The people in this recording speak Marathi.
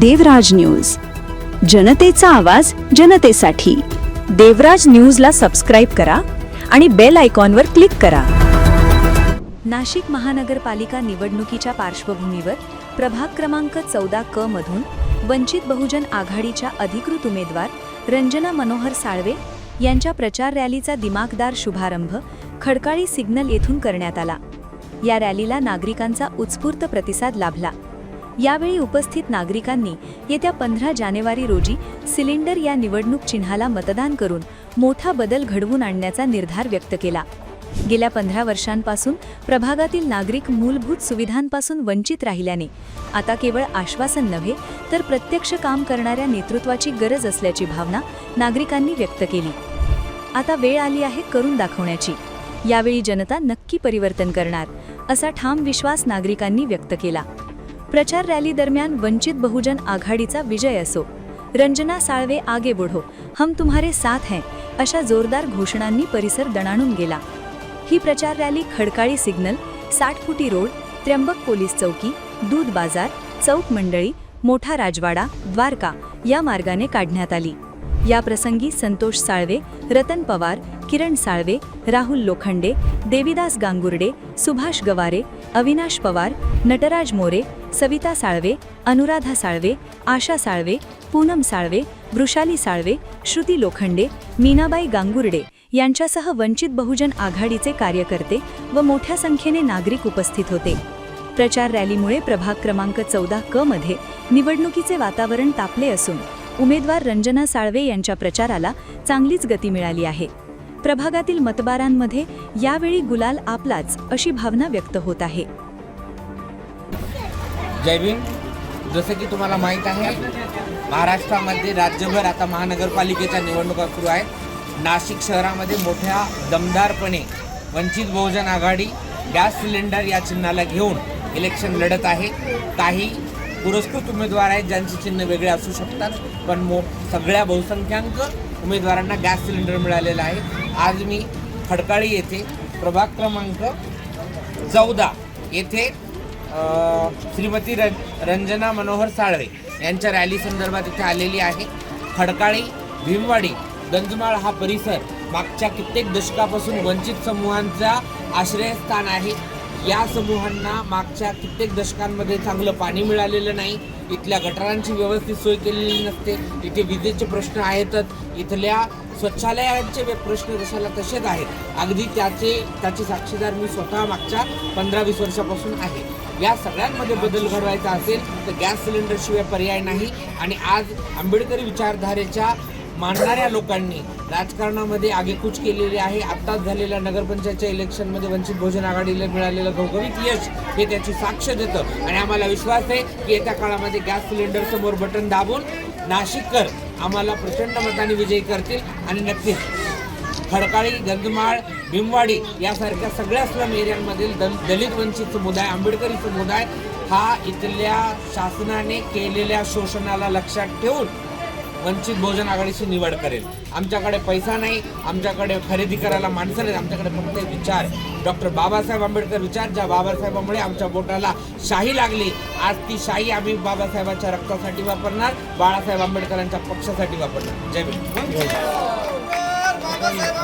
देवराज न्यूज. जनतेचा आवाज जनतेसाठी. देवराज न्यूजला सबस्क्राईब करा आणि बेल आयकॉनवर क्लिक करा. नाशिक महानगरपालिका निवडणुकीच्या पार्श्वभूमीवर प्रभाग क्रमांक चौदा क मधून वंचित बहुजन आघाडीच्या अधिकृत उमेदवार रंजना मनोहर साळवे यांच्या प्रचार रॅलीचा दिमाखदार शुभारंभ खडकाळी सिग्नल येथून करण्यात आला. या रॅलीला नागरिकांचा उत्स्फूर्त प्रतिसाद लाभला. यावेळी उपस्थित नागरिकांनी येत्या पंधरा जानेवारी रोजी सिलेंडर या निवडणूक चिन्हाला मतदान करून मोठा बदल घडवून आणण्याचा निर्धार व्यक्त केला. गेल्या पंधरा वर्षांपासून प्रभागातील नागरिक मूलभूत सुविधांपासून वंचित राहिल्याने आता केवळ आश्वासन नव्हे तर प्रत्यक्ष काम करणाऱ्या नेतृत्वाची गरज असल्याची भावना नागरिकांनी व्यक्त केली. आता वेळ आली आहे करून दाखवण्याची. यावेळी जनता नक्की परिवर्तन करणार असा ठाम विश्वास नागरिकांनी व्यक्त केला. प्रचार रॅली दरम्यान वंचित बहुजन आघाडीचा विजय असो. रंजना साळवे आगे बुढो हम तुम्हारे साथ हैं अशा जोरदार घोषणांनी परिसर दणाणून गेला. ही प्रचार रॅली खडकाळी सिग्नल साठ फुटी रोड त्र्यंबक पोलीस चौकी दूध बाजार चौक मंडळी मोठा राजवाडा द्वारका या मार्गाने काढण्यात आली. या प्रसंगी संतोष साळवे रतन पवार किरण साळवे राहुल लोखंडे देविदास गांगुर्डे सुभाष गवारे अविनाश पवार नटराज मोरे सविता साळवे अनुराधा साळवे आशा साळवे पूनम साळवे वृषाली साळवे श्रुती लोखंडे मीनाबाई गांगुर्डे यांच्यासह वंचित बहुजन आघाडीचे कार्यकर्ते व मोठ्या संख्येने नागरिक उपस्थित होते. प्रचार रॅलीमुळे प्रभाग क्रमांक चौदा क मध्ये निवडणुकीचे वातावरण तापले असून उमेदवार रंजना साळवे यांच्या प्रचाराला चांगलीच गती मिळाली आहे. प्रभागातील मतदारांमध्ये यावेळी गुलाल आपलाच अशी भावना व्यक्त होत आहे. जय भीम. जसं की तुम्हाला माहीत आहे महाराष्ट्रामध्ये राज्यभर आता महानगरपालिकेच्या निवडणुका सुरू आहेत. नाशिक शहरामध्ये मोठ्या दमदारपणे वंचित बहुजन आघाडी गॅस सिलेंडर या चिन्हाला घेऊन इलेक्शन लढत आहे. काही पुरस्कृत उमेदवार आहेत ज्यांचे चिन्ह वेगळे असू शकतात पण मो सगळ्या बहुसंख्याक उमेदवारांना गॅस सिलेंडर मिळालेला आहे. आज मी खडकाळी येथे प्रभाग क्रमांक चौदा येथे श्रीमती रं रंजना मनोहर साळवे यांच्या रॅली संदर्भात इथे आलेली आहे. खडकाळी भीमवाडी गंजमाळ हा परिसर मागच्या कित्येक दशकापासून वंचित समूहांचा आश्रयस्थान आहे. या समूहांना मागच्या कित्येक दशकांमध्ये चांगलं पाणी मिळालेलं नाही. इथल्या गटारांची व्यवस्थित सोय केलेली नसते. इथे विजेचे प्रश्न आहेतच. इथल्या स्वच्छालयांचे प्रश्न जशाला तसेच आहेत? अगदी त्याचे त्याचे साक्षीदार मी स्वतः मागच्या पंधरा वीस वर्षापासून आहे. या सगळ्यांमध्ये बदल घडवायचा असेल तर गॅस सिलेंडरशिवाय पर्याय नाही. आणि आज आंबेडकरी विचारधारेच्या मानणाऱ्या लोकांनी राजकारणामध्ये आगेकूच केलेली आहे. आत्ताच झालेल्या नगरपंचायतच्या इलेक्शनमध्ये वंचित बहुजन आघाडीला मिळालेलं घवघवीत यश हे त्याची साक्ष देतं. आणि आम्हाला विश्वास आहे की येत्या काळामध्ये गॅस सिलेंडर समोर बटन दाबून नाशिककर आम्हाला प्रचंड मताने विजयी करतील. आणि नक्कीच खडकाळी गंधमाळ भीमवाडी यासारख्या सगळ्या स्लम एरियांमधील दल दलित वंचित समुदाय आंबेडकरी समुदाय हा इथल्या शासनाने केलेल्या शोषणाला लक्षात ठेवून वंचित बहुजन आघाडीची निवड करेल. आमच्याकडे पैसा नाही आमच्याकडे खरेदी करायला माणसं नाहीत आमच्याकडे फक्त विचार. डॉक्टर बाबासाहेब आंबेडकर विचार ज्या बाबासाहेबांमुळे आमच्या बोटाला शाही लागली आज ती शाही आम्ही बाबासाहेबांच्या रक्तासाठी वापरणार बाळासाहेब आंबेडकरांच्या पक्षासाठी वापरणार. जय भीम. बाबासाहेब